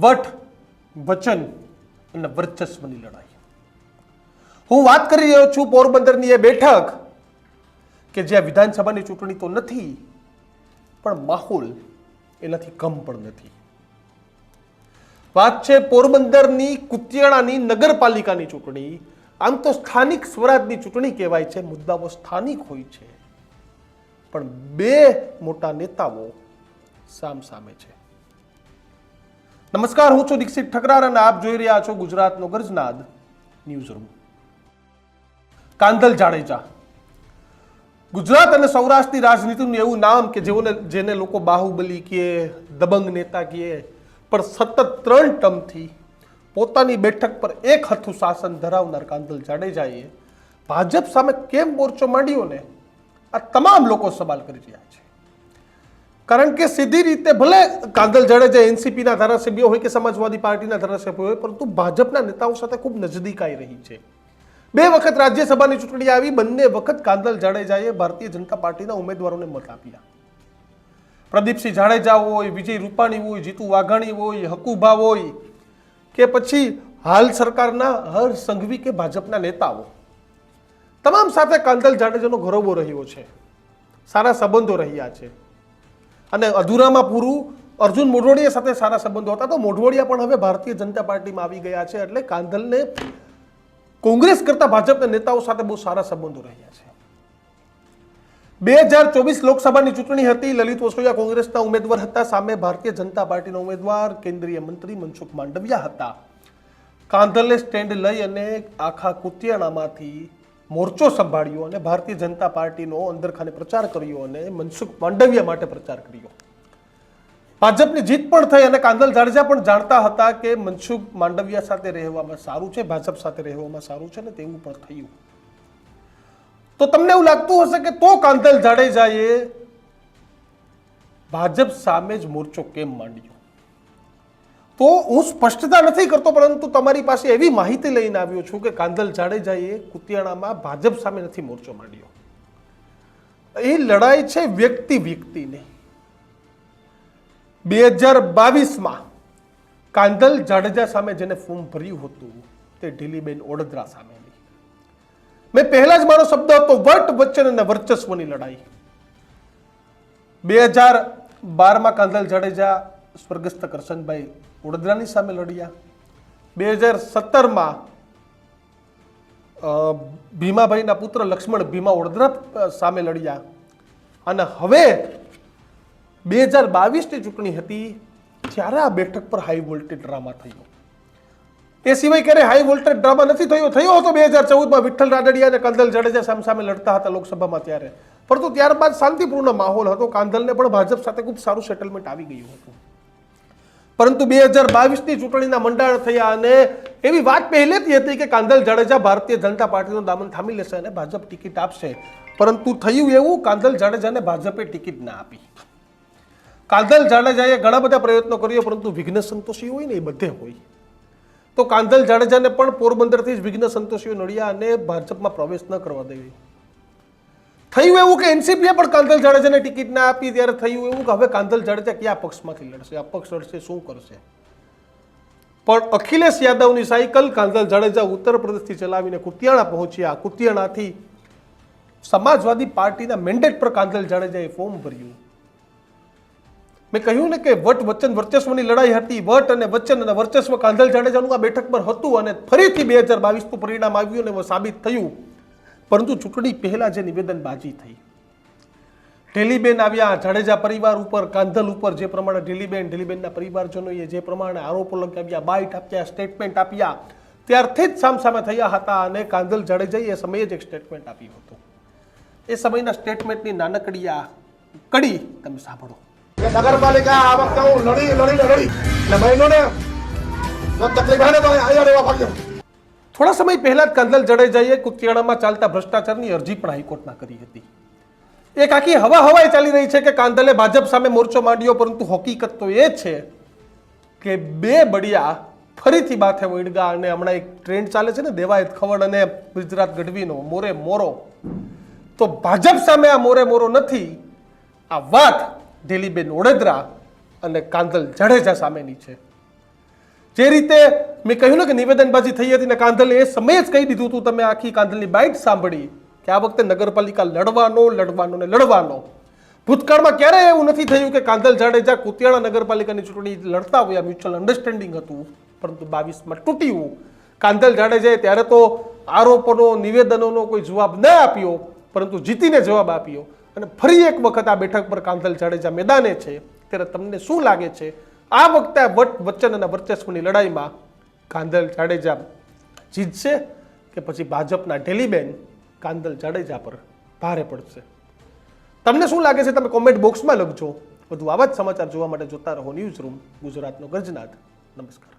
વટ, વચન અને વર્ચસ્વની લડાઈ. હું વાત કરી રહ્યો છું પોરબંદરની એ બેઠક કે જ્યાં વિધાનસભાની ચૂંટણી તો નથી, પણ માહોલ એનાથી કમ પણ નથી. વાત છે પોરબંદરની કુતિયાણાની નગરપાલિકાની ચૂંટણી. આમ તો સ્થાનિક સ્વરાજની ચૂંટણી કહેવાય છે, મુદ્દાઓ સ્થાનિક હોય છે. પણ બે મોટા નેતાઓ સામ સામે છે. નમસ્કાર, હું છું દીક્ષિત ઠકરાર અને આપ જોઈ રહ્યા છો ગુજરાતનો ગર્જનાદ ન્યૂઝ રૂમ. કાંધલ જાડેજા. ગુજરાત અને સૌરાષ્ટ્રની રાજનીતિનું એવું નામ કે જેઓને જેને લોકો બાહુબલી કહે દબંગ નેતા કહે પણ સતત ત્રણ ટર્મથી પોતાની બેઠક પર એક હથું શાસન ધરાવનાર કાંધલ જાડેજાએ ભાજપ સામે કેમ મોરચો માંડ્યો ને? આ તમામ લોકો સવાલ કરી રહ્યા છે. કારણ કે સીધી રીતે ભલે કાંદલ જાડેજા એનસીપીના ધારાસભ્યો હોય કે સમાજવાદી પાર્ટીના ધારાસભ્યો હોય, પરંતુ ભાજપના નેતાઓ સાથે ખૂબ નજદીક આવી રહી છે. બે વખત રાજ્યસભાની ચૂંટણી આવી, બંને વખત કાંદલ જાડેજાએ ભારતીય જનતા પાર્ટીના ઉમેદવારોને મત આપ્યા. પ્રદીપસિંહ જાડેજા હોય, વિજય રૂપાણી હોય, જીતુ વાઘાણી હોય, હકુભા હોય, કે પછી હાલ સરકારના હર સંઘવી કે ભાજપના નેતાઓ. તમામ સાથે કાંદલ જાડેજાનો ગૌરવો રહ્યો છે. સારા સંબંધો રહ્યા છે. અને અધૂરામાં પૂરું, અર્જુન મોઢવાડિયા સાથે સારા સંબંધો હતા. તો મોઢવાડિયા પણ હવે ભારતીય જનતા પાર્ટીમાં આવી ગયા છે એટલે કાંધલને કોંગ્રેસ કરતા ભાજપના નેતાઓ સાથે બહુ સારા સંબંધો રહ્યા છે. બે હજાર ચોવીસ લોકસભાની ચૂંટણી હતી. લલિત વસોયા કોંગ્રેસના ઉમેદવાર હતા. સામે ભારતીય જનતા પાર્ટીના ઉમેદવાર, કેન્દ્રીય મંત્રી મનસુખ માંડવિયા હતા. કાંધલને સ્ટેન્ડ લઈ અને આખા કુતિયાણામાંથી મોરચો સંભાળ્યો અને ભારતીય જનતા પાર્ટીનો અંદરખાને પ્રચાર કર્યો અને મનસુખ માંડવિયા માટે પ્રચાર કર્યો. ભાજપની જીત પણ થઈ અને કાંદલ જાડેજા પણ જાણતા હતા કે મનસુખ માંડવિયા સાથે રહેવામાં સારું છે, ભાજપ સાથે રહેવામાં સારું છે ને તેવું પણ થયું. તો તમને એવું લાગતું હશે કે તો કાંદલ જાડેજાએ ભાજપ સામે જ મોરચો કેમ માંડ્યો? તો હું સ્પષ્ટતા નથી કરતો, પરંતુ તમારી પાસે એવી માહિતી લઈને આવ્યો છું કે કાંદલ જાડેજાએ કુતિયાણામાં ભાજપ સામે નથી મોરચો માંડ્યો. એ લડાઈ છે વ્યક્તિ વ્યક્તિની. બે હજાર બાવીસમાં કાંદલ જાડેજા સામે જેને ફોર્મ ભર્યું હતું, તે ઢીલીબેન ઓડદરા સામેની. મેં પહેલા જ મારો શબ્દ હતો, વટ વચન અને વર્ચસ્વની લડાઈ. બે હજાર બારમાં કાંદલ જાડેજા સ્વર્ગસ્થ કરશનભાઈ ઓડદરાની સામે લડ્યા. બે હજાર સત્તરમાં ભીમાભાઈના પુત્ર લક્ષ્મણ ભીમા વડોદરા સામે લડ્યા. અને હવે બે હજાર બાવીસની ચૂંટણી હતી, ત્યારે આ બેઠક પર હાઈ વોલ્ટેજ ડ્રામા થયો. એ સિવાય ક્યારે હાઈ વોલ્ટેજ ડ્રામા નથી થયો. થયો હતો બે હજાર ચૌદમાં વિઠ્ઠલ રાદડિયા અને કાંધલ જાડેજા સામ સામે લડતા હતા લોકસભામાં ત્યારે. પરંતુ ત્યારબાદ શાંતિપૂર્ણ માહોલ હતો. કાંધલને પણ ભાજપ સાથે ખૂબ સારું સેટલમેન્ટ આવી ગયું હતું. પરંતુ બે હજાર બાવીસની ચૂંટણીના મંડાણ થયા અને એવી વાત પહેલેથી હતી કે કાંધલ જાડેજા ભારતીય જનતા પાર્ટીનો દામન થામી લેશે અને ભાજપ ટિકિટ આપશે. પરંતુ થયું એવું કાંધલ જાડેજાને ભાજપે ટિકિટ ના આપી. કાંધલ જાડેજાએ ઘણા બધા પ્રયત્નો કર્યો, પરંતુ વિઘ્ન સંતોષી હોય ને એ બધે હોય. તો કાંધલ જાડેજાને પણ પોરબંદરથી જ વિઘ્ન સંતોષીઓ નડ્યા અને ભાજપમાં પ્રવેશ ન કરવા દેવી. થયું એવું કે એનસીપીએ પણ કાંધલ જાડેજાને ટિકિટ ના આપી ત્યારે થયું એવું કે હવે કાંધલ જાડેજા કયા પક્ષમાંથી લડશે? અપક્ષ લડશે, શું કરશે? પણ અખિલેશ યાદવની સાયકલ કાંધલ જાડેજા ઉત્તર પ્રદેશથી ચલાવીને કુતિયાણા પહોંચ્યા. કુતિયાણાથી સમાજવાદી પાર્ટીના મેન્ડેટ પર કાંધલ જાડેજાએ ફોર્મ ભર્યું. મેં કહ્યું ને કે વટ વચન વર્ચસ્વની લડાઈ હતી. વટ અને વચન અને વર્ચસ્વ કાંધલ જાડેજાનું આ બેઠક પર હતું અને ફરીથી બે હજાર બાવીસનું પરિણામ આવ્યું અને સાબિત થયું. પરંતુ ચૂંટણી પહેલાં જે નિવેદનબાજી થઈ, ઢેલીબેન આવ્યા, જાડેજા પરિવાર ઉપર, કાંધલ ઉપર જે પ્રમાણે ઢેલીબેન, ઢેલીબેનના પરિવારજનોએ જે પ્રમાણે આરોપો લગાવ્યા, બાઇટ આપ્યા સ્ટેટમેન્ટ આપ્યા, ત્યારથી જ સામસામે થયા હતા અને કાંધલ જાડેજાએ એ સમયે જ એક સ્ટેટમેન્ટ આપ્યું હતું. એ સમયના સ્ટેટમેન્ટની નાનકડી આ કડી તમે સાંભળો. નગરપાલિકા આ વખતે હું લડી લડી લડી. ને બહેનોને તકલીફ આવે તો અહીંયા રહેવા ભાગ્યો. થોડા સમય પહેલા જ કાંદલ જડેજાએ કુતિયાણામાં ચાલતા ભ્રષ્ટાચારની અરજી પણ હાઈકોર્ટમાં કરી હતી. એક આખી હવા હવાઈ ચાલી રહી છે કે કાંદલે ભાજપ સામે મોરચો માંડ્યો, પરંતુ હકીકત તો એ છે કે બે બળિયા ફરીથી માથે વળગા અને હમણાં એક ટ્રેન્ડ ચાલે છે ને, દેવાયત ખવડ અને ગુજરાત ગઢવીનો, મોરે મોરો. તો ભાજપ સામે આ મોરે મોરો નથી, આ વાત ઢીલીબેન ઓડેદરા અને કાંદલ જાડેજા સામેની છે. જે રીતે મેં કહ્યું ને કે નિવેદનબાજી થઈ હતી ને કાંધલે એ સમયે જ કહી દીધું હતું, તમે આખી કાંધલની બાઇટ સાંભળી કે આ વખતે નગરપાલિકા લડવાનો લડવાનો ને લડવાનો. ભૂતકાળમાં ક્યારેય એવું નથી થયું કે કાંધલ જાડેજા કુતિયાણા નગરપાલિકાની ચૂંટણી લડતા હોય મ્યુચ્યુઅલ અન્ડરસ્ટેન્ડિંગ હતું, પરંતુ બાવીસમાં તૂટ્યું. કાંધલ જાડેજાએ ત્યારે તો આરોપોનો, નિવેદનોનો કોઈ જવાબ ન આપ્યો, પરંતુ જીતીને જવાબ આપ્યો. અને ફરી એક વખત આ બેઠક પર કાંધલ જાડેજા મેદાને છે. ત્યારે તમને શું લાગે છે? આ વખતે વટ વચન અને વર્ચસ્વની લડાઈમાં કાંદલ જાડેજા જીતશે કે પછી ભાજપના ઢેલીબેન કાંદલ જાડેજા પર ભારે પડશે. તમને શું લાગે છે? તમે કોમેન્ટ બોક્સમાં લખજો. વધુ આવા જ સમાચાર જોવા માટે જોતા રહો ન્યૂઝ રૂમ ગુજરાતનો ગજનાથ નમસ્કાર.